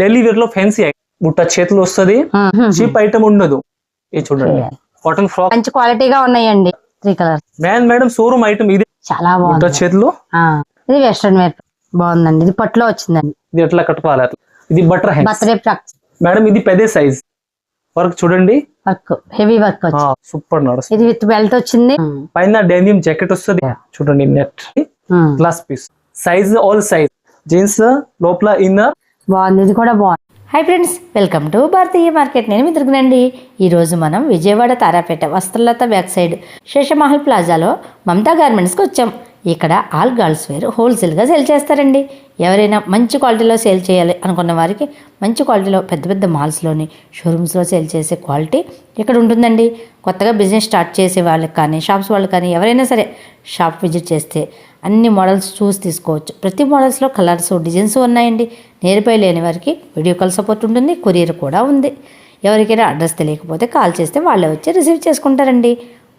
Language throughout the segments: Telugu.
డైలీ వేర్లో ఫ్యాన్సీ బుట్ట చేతులు వస్తది చీప్ ఐటమ్ ఉండదు. ఇది చూడండి. కాటన్ ఫ్రాక్ మంచి క్వాలిటీగా ఉన్నాయండి. Three colours man madam showroom item ఇది. చాలా బాగుంది. చేతులు. ఇది వెస్ట్రన్ వేర్ బాగుందండి. ఇది పట్టులో వచ్చిందండి. ఇది ఎట్లా కట్టుకోవాలి అట్లా? ఇది బటర్ బర్త్డే మేడం ఇది పెద్ద సైజ్ వర్క్ చూడండి. వర్క్ హెవీ వర్క్ సూపర్ నడుస్తుంది. ఇది విత్ బెల్ట్ వచ్చింది. పైన డెనిమ్ జాకెట్ వస్తుంది. చూడండి net glass piece size all size jeans లోపల ఇన్నర్ బాగుంది ఇది కూడా బాగుంది. Hi friends welcome to Bharatiya market నేను మీ ఈరోజు మనం విజయవాడ తారాపేట వస్త్రలత బ్యాక్ సైడ్ శేషమహల్ ప్లాజాలో మమతా గార్మెంట్స్కి వచ్చాం. ఇక్కడ ఆల్ గర్ల్స్ వేర్ హోల్సేల్గా సేల్ చేస్తారండి. ఎవరైనా మంచి క్వాలిటీలో సేల్ చేయాలి అనుకున్న వారికి మంచి క్వాలిటీలో పెద్ద పెద్ద మాల్స్లోని షోరూమ్స్లో సేల్ చేసే క్వాలిటీ ఇక్కడ ఉంటుందండి. కొత్తగా బిజినెస్ స్టార్ట్ చేసే వాళ్ళకి కానీ షాప్స్ వాళ్ళకి కానీ ఎవరైనా సరే షాప్ విజిట్ చేస్తే అన్ని మోడల్స్ చూసి తీసుకోవచ్చు. ప్రతి మోడల్స్లో కలర్స్ డిజైన్స్ ఉన్నాయండి. నేరుపై లేని వారికి వీడియో కాల్ సపోర్ట్ ఉంటుంది కొరియర్ కూడా ఉంది. ఎవరికైనా అడ్రస్ తెలియకపోతే కాల్ చేస్తే వాళ్ళే వచ్చి రిసీవ్ చేసుకుంటారండి.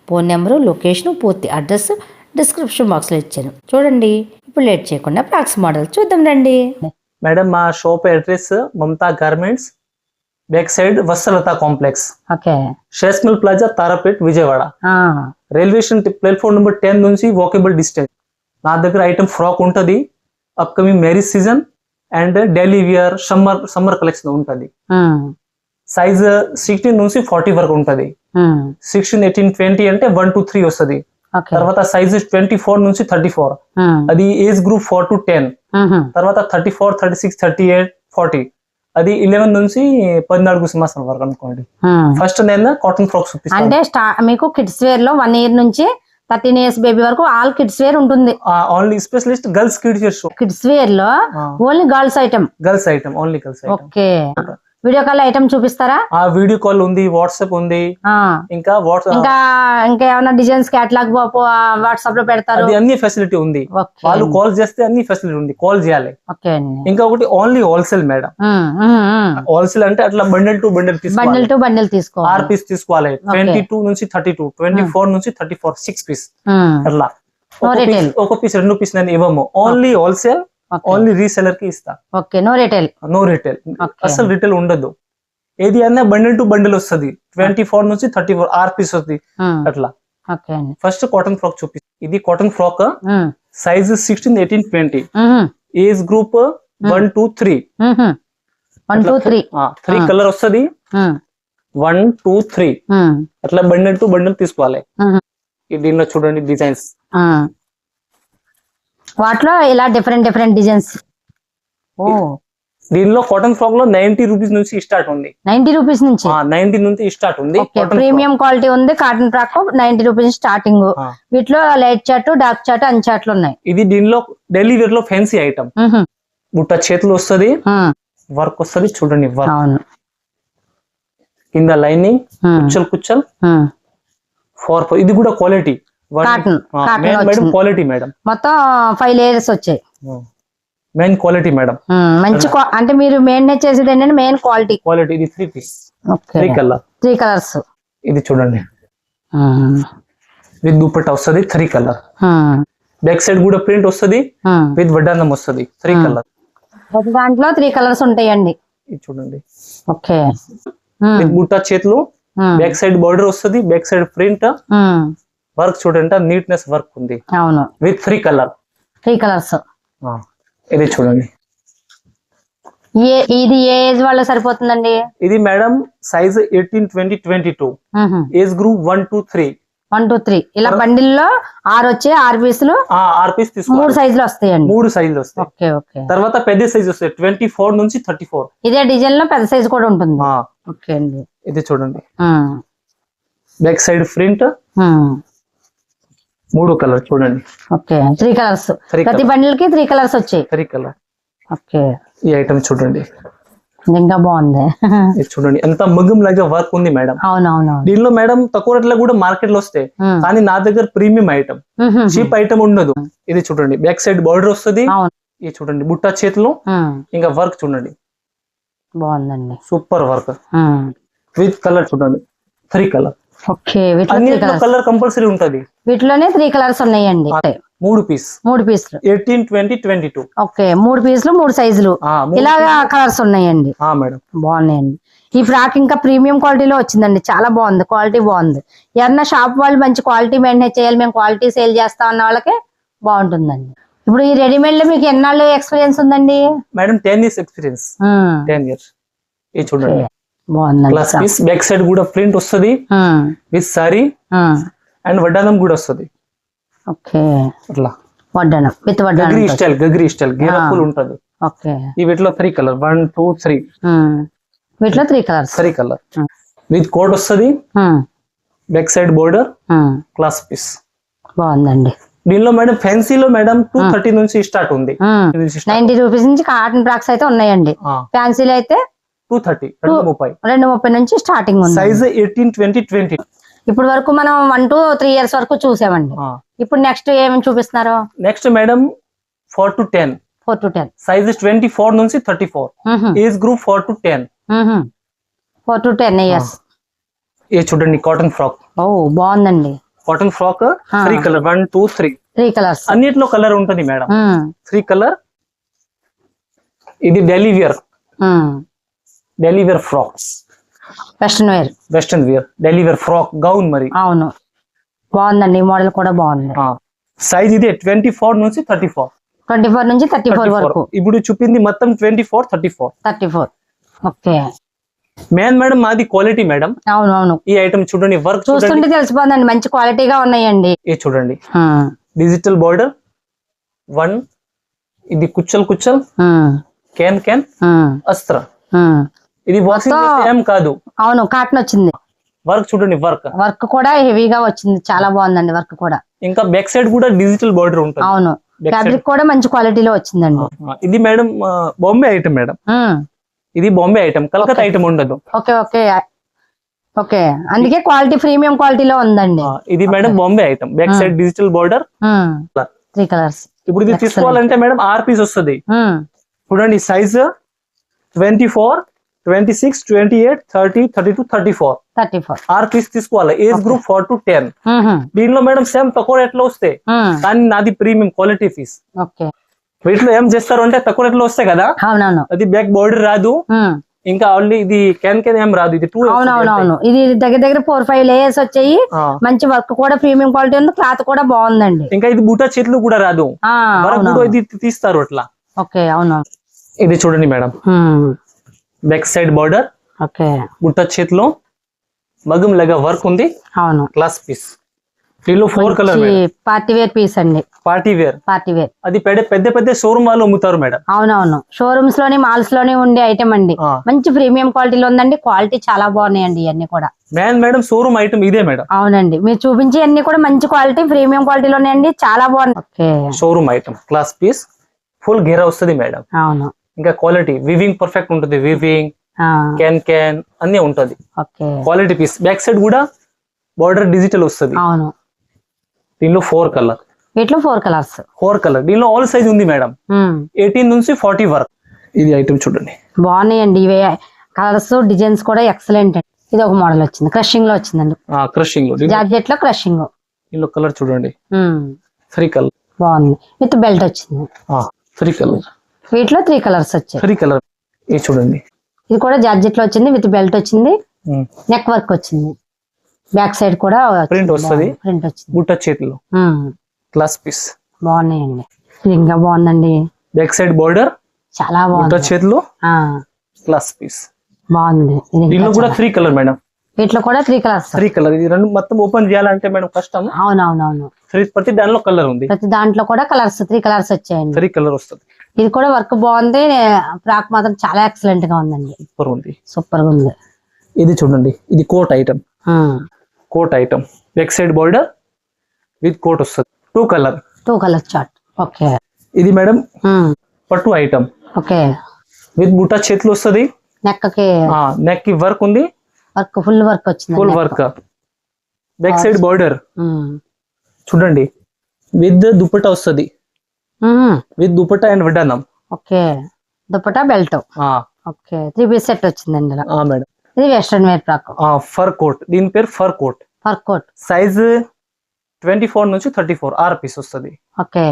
ఫోన్ నెంబరు లొకేషన్ పూర్తి అడ్రస్ డిస్క్రిప్షన్ బాక్స్లో ఇచ్చాను. చూడండి ఇప్పుడు లేట్ చేయకుండా ప్రాక్స్ మోడల్ చూద్దాం రండి. మేడం మా shop address Mamata garments back side Vatsalatha complex. Okay. Seshamahal plaza Tarapet Vijayawada railway station platform number ten నుంచి వాకబుల్ డిస్టెన్స్ నా దగ్గర ఐటమ్ ఫ్రాక్ ఉంటుంది upcoming marriage season and daily wear summer summer collection ఉంటుంది. సైజ్ సిక్స్టీన్ నుంచి ఫార్టీ వరకు ఉంటుంది. సిక్స్టీన్ ఎయిటీన్ ట్వంటీ అంటే వన్ టు త్రీ వస్తుంది. తర్వాత సైజ్ ట్వంటీ ఫోర్ నుంచి థర్టీ ఫోర్ ఉమ్, అది age group four to ten తర్వాత thirty four thirty six thirty eight forty అది ఇలెవెన్ నుంచి పద్నాలుగు సంవత్సరాల వరకు అనుకోండి. ఫస్ట్ నేను కాటన్ ఫ్రాక్స్ అంటే మీకు కిడ్స్ వేర్లో వన్ ఇయర్ నుంచి థర్టీన్ ఇయర్స్ బేబీ వరకు ఆల్ కిడ్స్ వేర్ ఉంటుంది. Only specialist girls kids show kids వేర్లో only girls item girls item only girls item okay video call item చూపిస్తారా? ఆ వీడియో కాల్ ఉంది వాట్సాప్ ఉంది. ఇంకా వాట్సాప్ ఇంకా ఇంకా ఏమైనా డిజైన్స్ క్యాటలాగ్ వాట్సాప్లో పెడతారు? అన్ని ఫెసిలిటీ ఉంది. వాళ్ళు కాల్ చేస్తే అన్ని ఫెసిలిటీ ఉంది. కాల్ చేయాలి. ఇంకా ఒకటి ఓన్లీ హోల్సేల్ మేడం హోల్సేల్ అంటే అట్లా bundle to bundle bundle to bundle or తీసుకోవాలి. పీస్ తీసుకోవాలి. ట్వంటీ టూ నుంచి థర్టీ టూ ట్వంటీ ఫోర్ నుంచి థర్టీ ఫోర్ సిక్స్ పీస్ అట్లా. ఒక పీస్ రెండు పీస్ నేను ఇవ్వము. Only wholesale. ఓన్లీ రీసెలర్కి ఇస్తా. Okay no retail no retail. అసలు రిటైల్ ఉండదు. ఏది అన్నా బండిల్ టు బండిల్ వస్తుంది. ట్వంటీ ఫోర్ నుంచి థర్టీ ఫోర్ ఆర్ పీస్ వస్తుంది అట్లా. ఫస్ట్ కాటన్ ఫ్రాక్ చూపి ఇది cotton frock size sixteen eighteen twenty age group one two three. One two three three. Colour వస్తుంది. వన్ టూ త్రీ అట్లా బండిల్ టు బండిల్ తీసుకోవాలి. ఈ దీనిలో చూడండి డిజైన్స్. వాటిలో ఇలా డిఫరెంట్ డిఫరెంట్ డిజైన్స్ ఓ. దీనిలో కాటన్ ఫ్రాక్లో నైన్టీ రూపీస్ నుంచి స్టార్ట్ ఉంది. నైన్టీ రూపీస్ నుంచి? నైన్టీ నుంచి స్టార్ట్ ఉంది. ప్రీమియం క్వాలిటీ ఉంది cotton frock ninety rupees starting. వీటిలో లైట్ చార్ట్ డార్క్ చార్ట్ అన్ చార్ట్లు ఉన్నాయి. ఇది దీనిలో డైలీ వేర్లో ఫ్యాన్సీ ఐటమ్ బుట్ట చేతులు వస్తుంది వర్క్ వస్తుంది చూడండి కింద లైనింగ్ కుచ్చల్ కుచ్చల్. ఫోర్ ఇది కూడా క్వాలిటీ మేడం వచ్చింది. క్వాలిటీ మేడం మొత్తం ఫైవ్ లేయర్స్ వచ్చాయి. Main quality madam. మంచి అంటే మీరు మెయింటైన్ చేసేది ఏంటంటే మెయిన్ క్వాలిటీ క్వాలిటీ ఇది three piece three colour three colours ఇది చూడండి. విత్ దుపట్టా వస్తుంది త్రీ కలర్ బ్యాక్ సైడ్ కూడా ప్రింట్ వస్తుంది విత్ వడ్డానం వస్తుంది త్రీ కలర్ దాంట్లో త్రీ కలర్స్ ఉంటాయండి. ఇది చూడండి. ఓకే విత్ బుట్ట చేతులు బ్యాక్ సైడ్ బార్డర్ వస్తుంది బ్యాక్ సైడ్ ప్రింట్ వర్క్ చూడండి నీట్నెస్ వర్క్ ఉంది. అవును. With three colour three colours ఇది చూడండి. ఏ ఇది ఏ ఏజ్ వాళ్ళు సరిపోతుందండి? ఇది madam size eighteen twenty twenty two age group one two three one two three ఇలా బండిల్లో ఆరు వచ్చే ఆరు పీసులు ఆర్ పీస్ మూడు తీసుకోవాలి సైజులు వస్తాయండి. మూడు సైజులు వస్తాయి. Okay okay. తర్వాత పెద్ద సైజ్ వస్తాయి. ట్వంటీ ఫోర్ నుంచి థర్టీ ఫోర్ ఇదే డిజైన్లో పెద్ద సైజు కూడా ఉంటుంది. ఓకే అండి. ఇది చూడండి. బ్యాక్ సైడ్ ప్రింట్ మూడు కలర్ చూడండి. ఓకే త్రీ కలర్స్ ప్రతి బండిల్కి త్రీ కలర్స్ వచ్చాయి. Three colour okay. ఈ ఐటమ్ చూడండి. ఇంకా బాగుంది. చూడండి. ఎంత మగ్గం లాగా వర్క్ ఉంది మేడం అవునవును దీనిలో మేడం తక్కువ రేట్లో కూడా మార్కెట్లో వస్తాయి. కానీ నా దగ్గర ప్రీమియం ఐటమ్ చీప్ ఐటమ్ ఉండదు. ఇది చూడండి. బ్యాక్ సైడ్ బార్డర్ వస్తుంది. ఇది చూడండి. బుట్ట చేతిలో ఇంకా వర్క్ చూడండి. బాగుందండి. సూపర్ వర్క్ విత్ కలర్ చూడండి. త్రీ కలర్ ఓకే వీటిలో కలర్ కంపల్సరీ ఉంటది. వీటిలోనే త్రీ కలర్స్ ఉన్నాయండి మూడు పీస్ మూడు పీసులు eighteen twenty twenty two okay మూడు పీసులు మూడు సైజులు ఇలాగా కలర్స్ ఉన్నాయండి. మేడం. బాగున్నాయండి. ఈ ఫ్రాక్ ఇంకా ప్రీమియం క్వాలిటీలో వచ్చిందండి. చాలా బాగుంది. క్వాలిటీ బాగుంది. ఎవరన్నా షాప్ వాళ్ళు మంచి క్వాలిటీ మెయింటైన్ చేయాలి మేము క్వాలిటీ సేల్ చేస్తాం అన్న వాళ్ళకి బాగుంటుందండి. ఇప్పుడు ఈ రెడీమేడ్లో మీకు ఎన్నాళ్ళు ఎక్స్పీరియన్స్ ఉందండి? Madam ten years experience ten years చూడండి. పీస్ బ్యాక్ సైడ్ కూడా ప్రింట్ వస్తుంది. విత్ సారీ అండ్ వడ్డానం కూడా వస్తుంది. ఓకే. అట్లా. వడ్డానం విత్ గగ్రీ వడ్డానం స్టైల్ గగ్రీ స్టైల్ గేర ఆ. ఫుల్ ఉంటది. ఓకే. ఈ వీటిలో three colour one two three వీటిలో three colour Hmm. With code వస్తుంది. Back side border class piece బాగుందండి. దీనిలో మేడం ఫ్యాన్సీలో మేడం టూ థర్టీ నుంచి స్టార్ట్ ఉంది. నైన్టీ రూపీస్ నుంచి కాటన్ ఫ్రాక్స్ అయితే ఉన్నాయండి. ఫ్యాన్సీలు అయితే టూ థర్టీ రెండు ముప్పై. రెండు ముప్పై నుంచి స్టార్టింగ్ ఉంది. సైజ్ ఎయిటీన్ ట్వంటీ ట్వంటీ ఇప్పుడు వరకు మనం వన్ టు త్రీ ఇయర్స్ వరకు చూసామండి. ఇప్పుడు నెక్స్ట్ ఏమేమి చూపిస్తున్నారు? Next madam four to ten four to ten size twenty four నుంచి thirty four age group four to ten four to ten years ఇది చూడండి కాటన్ ఫ్రాక్ ఓ బాగుందండి. Cotton frock. Three colour one two three three colours అన్నిట్లో కలర్ ఉంటుంది మేడం త్రీ కలర్ ఇది wear Delhi wear frocks western wear western wear Delhi wear frock gown మరి. అవును. బాగుందండి. ఈ మోడల్ కూడా బాగుంది. సైజ్ ఇది ట్వంటీ ఫోర్ నుంచి థర్టీ ఫోర్ ట్వంటీ ఫోర్ నుంచి థర్టీ ఫోర్ వరకు. ఇప్పుడు చూపింది మొత్తం twenty four thirty four thirty four okay. Main madam మాది క్వాలిటీ మేడం అవును అవును ఈ ఐటమ్ చూడండి వర్క్ చూస్తుంటే తెలిసిపోతుందండి మంచి క్వాలిటీగా ఉన్నాయండి. ఇది చూడండి. డిజిటల్ బార్డర్ వన్ ఇది కుచ్చల్ కుచ్చల్. క్యాన్ క్యాన్ అస్త్ర. ఇది వాషింగ్ ఏం కాదు. అవును కాటన్ వచ్చింది. వర్క్ చూడండి వర్క్ వర్క్ కూడా హెవీగా వచ్చింది చాలా బాగుందండి వర్క్ కూడా. ఇంకా బ్యాక్ సైడ్ కూడా డిజిటల్ బార్డర్ ఉంటుంది. అవును. ఫ్యాబ్రిక్ కూడా మంచి క్వాలిటీలో వచ్చిందండి. ఇది మేడం బాంబే ఐటమ్ మేడం. ఇది బాంబే ఐటమ్ కలకత్తా ఐటమ్ ఉండదు. Okay okay okay. అందుకే క్వాలిటీ ప్రీమియం క్వాలిటీలో ఉందండి. ఇది madam Bombay item back side digital border three colours ఇప్పుడు ఇది. తీసుకోవాలంటే మేడం ఆర్ పీస్ వస్తుంది. చూడండి size twenty four twenty six twenty eight thirty thirty two thirty four. Thirty four. Or piece తీసుకోవాలి age group four to ten దీనిలో మేడం సేమ్ తక్కువ రేట్లో వస్తాయి. కానీ నాది ప్రీమియం క్వాలిటీ ఓకే. వీటిలో ఏం చేస్తారు అంటే తక్కువ రేట్లో వస్తాయి కదా? అది బ్యాక్ బోర్డర్ రాదు. ఇంకా ఓన్లీ ఇది క్యాన్ క్యాన్ ఏం రాదు. ఇది టూ అవునవునవును ఇది దగ్గర దగ్గర ఫోర్ ఫైవ్ లేయర్స్ వచ్చాయి. మంచి వర్క్ కూడా ప్రీమియం క్వాలిటీ ఉంది. క్లాత్ కూడా బాగుందండి. ఇంకా ఇది బూటా చేతులు కూడా రాదు. ఇది తీస్తారు అట్లా. ఓకే అవును. ఇది చూడండి madam. Back side border okay. బుట్ట చేతిలో మగం లాగా వర్క్ ఉంది. అవును. క్లాస్ పీస్ దీనిలో four colour party wear piece అండి. పార్టీ వేర్ పార్టీ వేర్ అది పెద్ద పెద్ద పెద్ద షోరూమ్ వాళ్ళు అమ్ముతారు మేడం అవునవును. షోరూమ్స్లోని మాల్స్లోని ఉండే ఐటమ్ అండి. మంచి ప్రీమియం క్వాలిటీలో ఉందండి. క్వాలిటీ చాలా బాగున్నాయండి ఇవన్నీ కూడా. మ్యాన్ మేడం షోరూమ్ ఐటమ్ ఇదే మేడం అవునండి. మీరు చూపించే అన్ని కూడా మంచి క్వాలిటీ ప్రీమియం క్వాలిటీలో ఉన్నాయండి చాలా బాగున్నాయి. Showroom item class piece full గేరా వస్తుంది మేడం అవును. ఇంకా క్వాలిటీ వివింగ్ పర్ఫెక్ట్ ఉంటుంది. వివింగ్ క్యాన్ క్యాన్ అన్ని ఉంటది. క్వాలిటీ పీస్ బ్యాక్ సైడ్ కూడా బార్డర్ డిజిటల్ వస్తుంది. అవును. దీనిలో ఫోర్ కలర్ వీటిలో ఫోర్ కలర్స్ ఫోర్ కలర్ దీనిలో ఆల్ సైజ్ ఉంది మేడం ఎయిటీన్ నుంచి ఫార్టీ వరకు. ఇది ఐటమ్ చూడండి. బాగున్నాయండి ఇవే. కలర్స్ డిజైన్స్ కూడా ఎక్సలెంట్ అండి. ఇది ఒక మోడల్ వచ్చింది. క్రషింగ్లో వచ్చిందండి. క్రషింగ్ జార్జెట్లో. క్రషింగ్ దీనిలో కలర్ చూడండి. త్రీ కలర్ బాగుంది. విత్ బెల్ట్ వచ్చింది. త్రీ కలర్ వీటిలో త్రీ కలర్స్ వచ్చాయి. త్రీ కలర్ ఇది చూడండి. ఇది కూడా జార్జెట్లో వచ్చింది విత్ బెల్ట్ వచ్చింది. నెక్ వర్క్ వచ్చింది. బ్యాక్ సైడ్ కూడా Print వస్తది. ప్రింట్ వచ్చింది. బుట్ట చేతిలో. క్లాస్ పీస్ బాగున్నాయండి. ఇది ఇంకా బాగుందండి. బ్యాక్ సైడ్ బార్డర్ చాలా బాగుంది. చేతిలో. ఆ, క్లాస్ పీస్ బాగుంది. దీనిలో కూడా త్రీ కలర్ మేడం వీటిలో కూడా త్రీ కలర్స్ త్రీ కలర్ ఇది రెండు మొత్తం ఓపెన్ చేయాలంటే మేడం కష్టం అవునవునవును. త్రీ ప్రతి దానిలో కలర్ ఉంది. ప్రతి దాంట్లో కూడా కలర్స్ త్రీ కలర్స్ వచ్చాయండి. త్రీ కలర్ వస్తుంది. ఇది కూడా వర్క్ బాగుంది. ఫ్రాక్ మాత్రం చాలా ఎక్సలెంట్గా ఉందండి. సూపర్ ఉంది. సూపర్గా ఉంది. ఇది చూడండి ఇది coat item coat item back side border with coat వస్తుంది. Two colour two colour chart okay ఇది మేడం పట్టు ఐటమ్ ఓకే విత్ బుట్ట చేతులు వస్తుంది. నెక్కి నెక్కి వర్క్ ఉంది. వర్క్ ఫుల్ వర్క్ వచ్చింది full work back side border చూడండి. విత్ దుపట్టా వస్తుంది. విత్ దుపట్టా అండ్ వడ్డానం okay. Dupatta belt. Okay. Three piece set వచ్చిందండి మేడం. ఇది western wear frock. Fur coat. దీని పేరు fur coat. Fur coat. Size twenty four నుంచి థర్టీ ఫోర్ ఆర్ పీస్ వస్తుంది. ఓకే.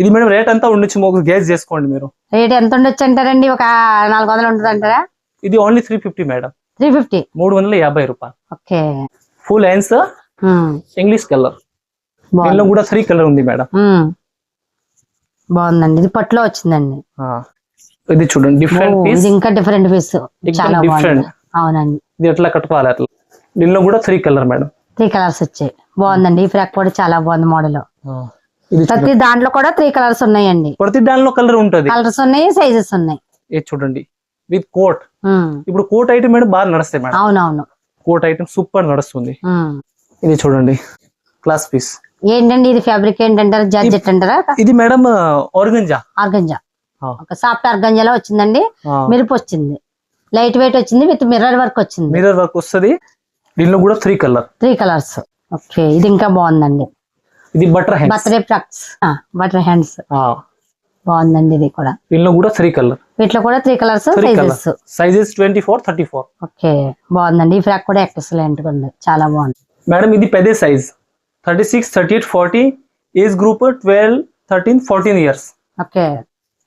ఇది మేడం రేట్ అంతా ఉండొచ్చు ఒక గేజ్ చేసుకోండి మీరు. రేట్ ఎంత ఉండొచ్చు అంటారండి? ఒక నాలుగు వందలు ఉంటుంది అంటారా? ఇది only three fifty madam. Three fifty? మూడు వందల యాభై రూపాయలు. Okay. Full hands English colour దీనిలో కూడా త్రీ కలర్ ఉంది మేడం. బాగుందండి. ఇది పట్టులో వచ్చిందండి. ఇది చూడండి డిఫరెంట్ పీస్ ఇంకా డిఫరెంట్ పీస్ చాలా different. అవునండి. ఇది ఎట్లా కట్టుకోవాలి అట్లా? దీనిలో కూడా three colour madam three colours వచ్చాయి. బాగుందండి. ఈ ఫ్రాక్ కూడా చాలా బాగుంది మోడల్. ప్రతి దాంట్లో కూడా త్రీ కలర్స్ ఉన్నాయండి. ప్రతి దానిలో కలర్ ఉంటది. కలర్స్ ఉన్నాయి సైజెస్ ఉన్నాయి. ఇది చూడండి. విత్ కోట్ ఇప్పుడు కోట్ ఐటమ్ మేడం బాగా నడుస్తాయి మేడం అవునవును. కోట్ ఐటమ్ సూపర్ నడుస్తుంది. ఇది చూడండి. క్లాస్ పీస్ ఏంటండి ఇది ఫ్యాబ్రిక్ ఏంటంటారా? జార్జెట్ అంటారా? ఇది మేడం ఆర్గంజా ఆర్గంజా. ఒక సాఫ్ట్ ఆర్గంజాలో వచ్చిందండి. మెరుపు వచ్చింది. లైట్ వెయిట్ వచ్చింది విత్ మిర్రర్ వర్క్ వచ్చింది. మిర్రర్ వర్క్ వస్తుంది. దీనిలో కూడా three colour three colours okay ఇది ఇంకా బాగుందండి. ఇది butter hands birthday frocks butter hands బాగుందండి ఇది కూడా. దీనిలో కూడా త్రీ కలర్ వీటిలో కూడా three colours sizes sizes twenty four thirty four okay బాగుందండి. ఈ ఫ్రాక్ కూడా ఎక్సలెంట్గా ఉంది. చాలా బాగుంది. మేడం ఇది పెద్ద size thirty six thirty eight forty age group twelve thirteen fourteen years okay.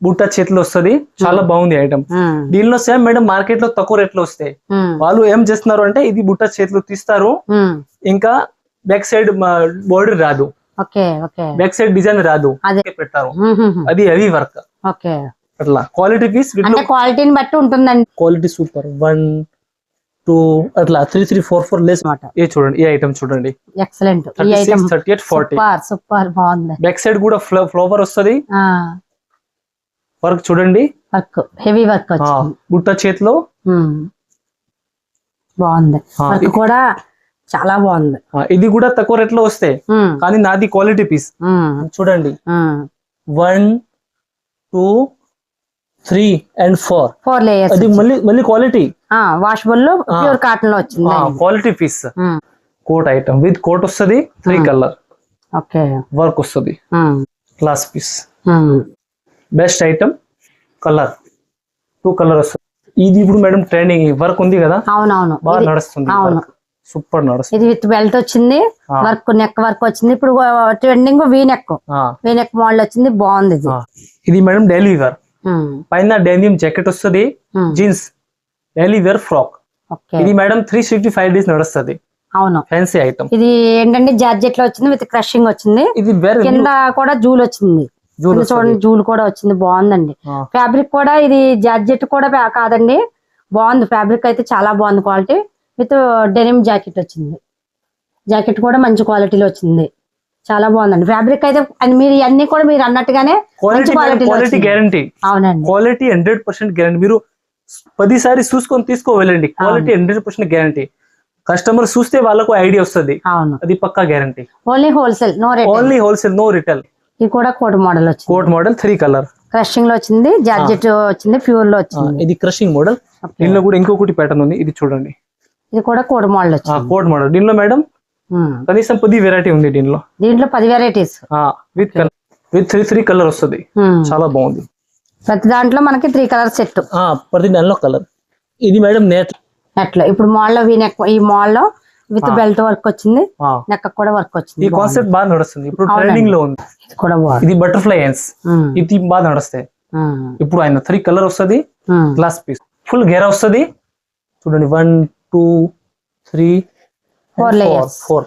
బుట్ట చేతిలో వస్తుంది. చాలా బాగుంది ఐటమ్ దీనిలో సేమ్ మేడం మార్కెట్లో తక్కువ రేట్లో వస్తాయి. వాళ్ళు ఏం చేస్తున్నారు అంటే ఇది బుట్ట చేతిలో తీస్తారు. ఇంకా బ్యాక్ సైడ్ బోర్డర్ రాదు. బ్యాక్ సైడ్ డిజైన్ రాదు. పెట్టారు. అది హెవీ వర్క్ అట్లా. క్వాలిటీ పీస్ క్వాలిటీని బట్టి ఉంటుందండి. క్వాలిటీ సూపర్ వన్ టూ అట్లా three three four four less అనమాట ఏ చూడండి ఈ ఐటమ్ చూడండి. ఎక్సలెంట్ ఈ thirty item six thirty eight forty. Super super బాగుంది. బ్యాక్ సైడ్ కూడా ఫ్లవర్ వస్తుంది. ఆ. వర్క్ చూడండి. వర్క్ హెవీ వర్క్ బుట్ట చేతిలో. బాగుంది. వర్క్ కూడా చాలా బాగుంది. ఇది కూడా తక్కువ రేట్లో వస్తాయి ఉమ్, కానీ నాది క్వాలిటీ పీస్ చూడండి. One two three and four four layers అది మళ్ళీ మళ్ళీ క్వాలిటీ వాషబుల్ ప్యూర్ కాటన్లో వచ్చింది quality piece coat item with coat వస్తుంది త్రీ కలర్ ఓకే. వర్క్ వస్తుంది. Class piece. Best item colour two colour వస్తుంది. ఇది ఇప్పుడు మేడం ట్రైనింగ్ వర్క్ ఉంది కదా? అవునవును. బాగా నడుస్తుంది అవును. సూపర్ నడుస్తుంది. ఇది విత్ బెల్ట్ వచ్చింది. వర్క్ నెక్ వర్క్ వచ్చింది. ఇప్పుడు trending V neck V neck model వచ్చింది బాగుంది ఇది. ఇది మేడం డైలీ వేర్ ఉమ్, పైన డెనియం జాకెట్ వస్తుంది ఉమ్, జీన్స్ డైలీ వేర్ ఫ్రాక్. ఇది madam three sixty five days నడుస్తుంది. అవును. ఫ్యాన్సీ ఐటమ్ ఇది ఏంటంటే జార్జెట్లో వచ్చింది విత్ క్రషింగ్ వచ్చింది. ఇది కింద కూడా జూల్ వచ్చింది. చూడండి జూల్ కూడా వచ్చింది బాగుందండి. ఫ్యాబ్రిక్ కూడా ఇది జార్జెట్ కూడా కాదండి బాగుంది. ఫ్యాబ్రిక్ అయితే చాలా బాగుంది క్వాలిటీ. విత్ డెనిమ్ జాకెట్ వచ్చింది. జాకెట్ కూడా మంచి క్వాలిటీలో వచ్చింది. చాలా బాగుందండి. ఫ్యాబ్రిక్ అయితే మీరు ఇవన్నీ కూడా మీరు అన్నట్టుగానే క్వాలిటీ. గ్యారంటీ అవునండి. క్వాలిటీ హండ్రెడ్ పర్సెంట్ గ్యారంటీ మీరు పదిసారి చూసుకొని తీసుకోవాలండి. Quality hundred percent guarantee customer చూస్తే వాళ్ళకు ఐడియా వస్తుంది. అవును. అది పక్కా guarantee only wholesale no only wholesale no retail ఇది కూడా కోట్ మోడల్ వచ్చింది. కోట్ మోడల్ త్రీ కలర్ క్రషింగ్లో వచ్చింది జార్జెట్ వచ్చింది ప్యూర్లో వచ్చింది. ఇది క్రషింగ్ మోడల్. దీనిలో కూడా ఇంకొకటి ప్యాటర్న్ ఉంది. ఇది చూడండి. ఇది కూడా కోట్ మోడల్ వచ్చింది. Coat model. దీనిలో మేడం. కనీసం పది వెరైటీ ఉంది దీనిలో. దీంట్లో పది varieties with with three three colour వస్తుంది. చాలా బాగుంది. ప్రతి దాంట్లో మనకి త్రీ కలర్ సెట్ ఆ, ప్రతి దానిలో కలర్ ఇది మేడం నేట్ అట్లా ఇప్పుడు మాల్లో వీ నెక్ ఈ మాల్లో విత్ బెల్ట్ వర్క్ వచ్చింది. నెక్ కూడా వర్క్ వచ్చింది. ఈ కాన్సెప్ట్ బాగా నడుస్తుంది. ఇప్పుడు. ట్రెండింగ్లో ఉంది. ఇది కూడా ఇది బటర్ఫ్లై హ్యాండ్స్ ఇది బాగా నడుస్తాయి. ఇప్పుడు ఆయన త్రీ కలర్ వస్తుంది. గ్లాస్ పీస్ ఫుల్ గేరా వస్తుంది. చూడండి. వన్ టూ త్రీ ఫోర్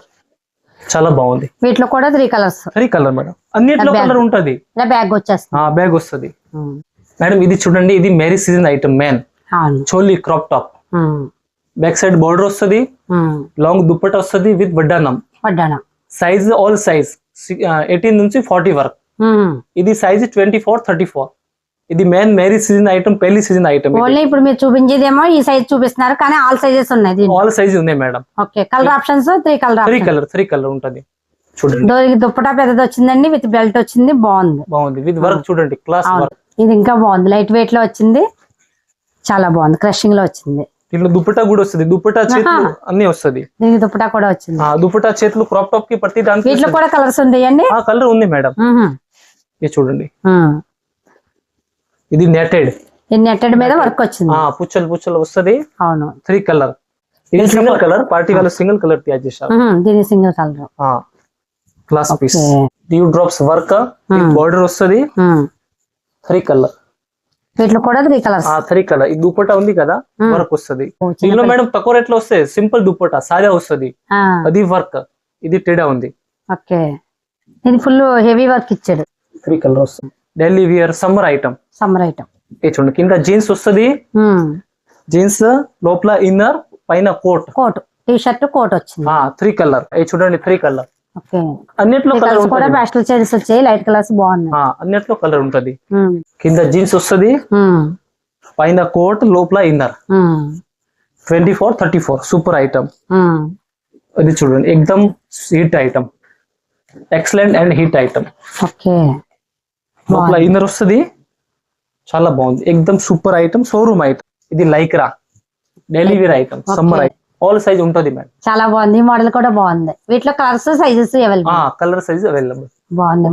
చాలా బాగుంది. వీటిలో కూడా three colours three colour madam అన్నిట్లో. కలర్ ఉంటది. ఇలా బ్యాగ్ వచ్చేస్తుంది. బ్యాగ్ వస్తుంది. మేడం ఇది చూడండి ఇది marriage season item man choli crop top back side border వస్తుంది. లాంగ్ దుప్పట వస్తుంది విత్ బడ్డానం వడ్డానం సైజ్ ఆల్ సైజ్ ఎయిటీన్ నుంచి ఫార్టీ వరకు. ఉమ్. ఇది size twenty four thirty four ఇది మెయిన్ మ్యారేజ్ సీజన్ ఐటమ్ పెళ్ళి సీజన్ ఐటమ్ ఓన్లీ ఇప్పుడు మీరు చూపించేదేమో ఈ సైజ్ చూపిస్తున్నారు కానీ ఆల్ సైజెస్ ఉన్నాయి ఆల్ సైజ్ ఉన్నాయి madam okay colour options three colour three colour three colour ఉంటది. చూడండి. దుప్పటా పెద్దది వచ్చిందండి విత్ బెల్ట్ వచ్చింది బాగుంది. బాగుంది. విత్ వర్క్ చూడండి క్లాస్ వర్క్ ఇది ఇంకా బాగుంది. లైట్ వెయిట్లో వచ్చింది చాలా బాగుంది. క్రషింగ్లో వచ్చింది. దీంట్లో దుప్పటా కూడా వస్తుంది. దుప్పటా చేతులు అన్ని వస్తుంది. దీనికి దుప్పటా కూడా వచ్చింది. దుప్పటా చేతులు క్రాప్ టాప్కి ప్రతి దానికి వీటిలో కూడా కలర్స్ ఉంటాయండి? ఆ కలర్ ఉంది మేడం ఇది చూడంండి. ఇది నెటెడ్ ఈ నెట్టెడ్ మీద వర్క్ వచ్చింది. పుచ్చలు పుచ్చలు వస్తుంది. అవును. త్రీ కలర్ ఇది సింగిల్ కలర్ పార్టీ వాళ్ళు సింగిల్ కలర్ తయారు చేశారు. దీని single colour class piece. Dew drops work border వస్తుంది. త్రీ కలర్ వీటిలో కూడా త్రీ కలర్స్ ఆ త్రీ కలర్ ఈ దుపట్టా ఉంది కదా. వర్క్ వస్తుంది. దీనిలో మేడం తక్కువ రేట్లో వస్తాయి సింపుల్ దుపట్టా సాదా వస్తుంది. అది వర్క్ ఇది టెడా ఉంది. ఓకే. ఇది ఫుల్ హెవీ వర్క్ ఇచ్చాడు త్రీ కలర్ వస్తుంది. Daily wear summer item summer item ఇది చూడండి కింద జీన్స్ వస్తుంది. జీన్స్ లోపల ఇన్నర్ పైన coat coat T shirt coat వచ్చింది త్రీ కలర్ ఇది చూడండి త్రీ కలర్ అన్నిట్లో కలర్ కలర్స్ కూడా ఉంటుంది. ప్యాస్టల్ షేడ్స్ వచ్చాయి లైట్ కలర్స్ బాగున్నాయి. ఆ, అన్నిట్లో కలర్ ఉంటది. ఉమ్. కింద జీన్స్ వస్తుంది. ఉమ్. పైన కోట్ లోపల inner. Twenty four thirty four super item. అది చూడండి ఎక్దమ్ hit item excellent and hit item okay లోపల ఇన్నర్ వస్తుంది. చాలా బాగుంది. ఎక్దమ్ సూపర్ ఐటమ్ షోరూమ్ ఐటమ్ ఇది lycra daily wear item summer item all size ఉంటది మేడం చాలా బాగుంది. మోడల్ కూడా బాగుంది. వీటిలో colours sizes available colour size available బాగుంది